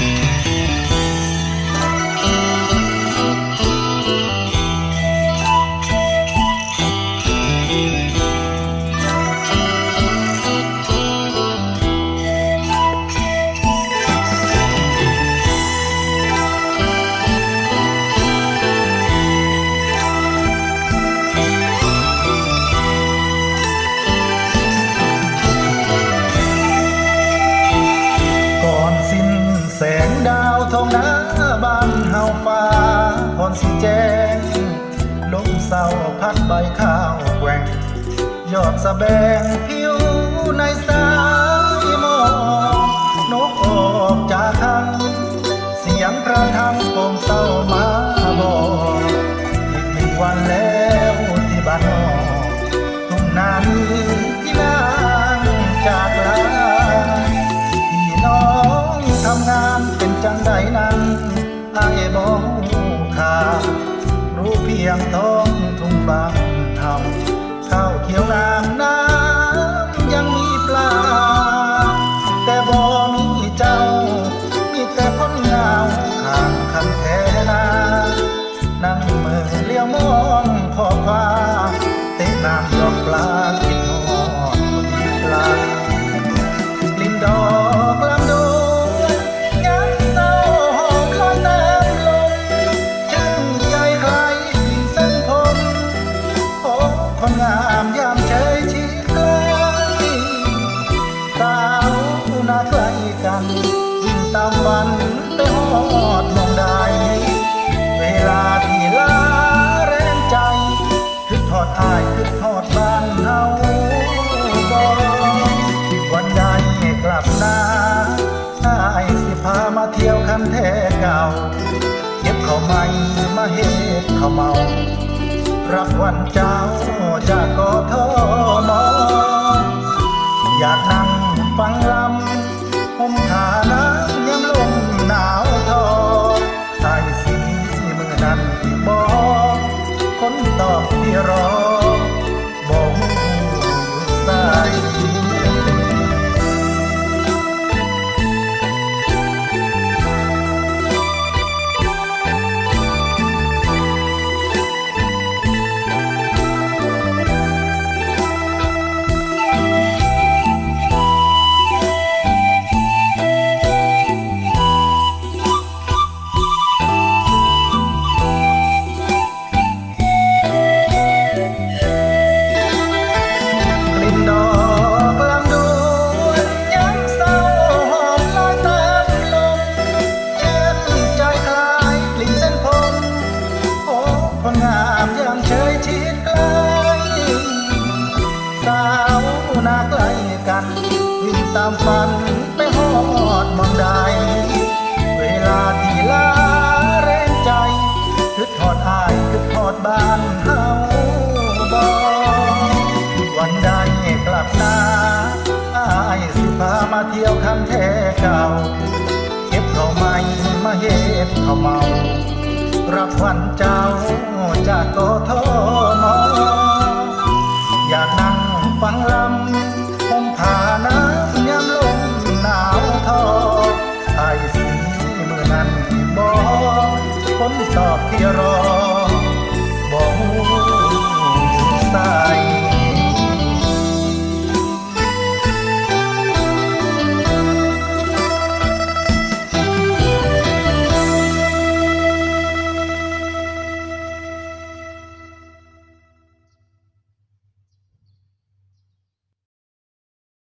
ก่ ก่อนสิแจ้งลมเศร้าพัดใบข้าวแกว่งยอดสะแบงผิวในสายหมอกนกออกจากทางเสียงประทังโปงเศร้ามาบอกอีกหนึ่งวันแล้วที่บ้านนอกทุ่งนานี้ที่นางจากลาพี่น้องทำงานเป็นจังใดนั้น รู้ อทอดอายคือทอดบ้านเฮาบ่วันใดกลับนาอายสิพามาเที่ยวคันแท้เก่า เก็บข้าวใหม่มาเฮ็ดข้าวเมา รับวันเจ้าจากกทอ คนงามยังเฉยชิดใกล้สาวนาใกล้กัน วิ่งตามฝันไปหอดมองใด เวลาที่ลาแรงใจคือทอดอายคือทอดบ้านเฮาบอวันใดกลับนาอายสิพามาเที่ยวคันแท้เก่า เก็บเขาวใหม่มาเฮ็ดข้าเมา รับวันเจ้าจากกทมอยากนั่งฟังลำห่มผ้าน้ำยามลมหนาวทอไอ้สีมือนั้นที่บอกคนตอบที่รอ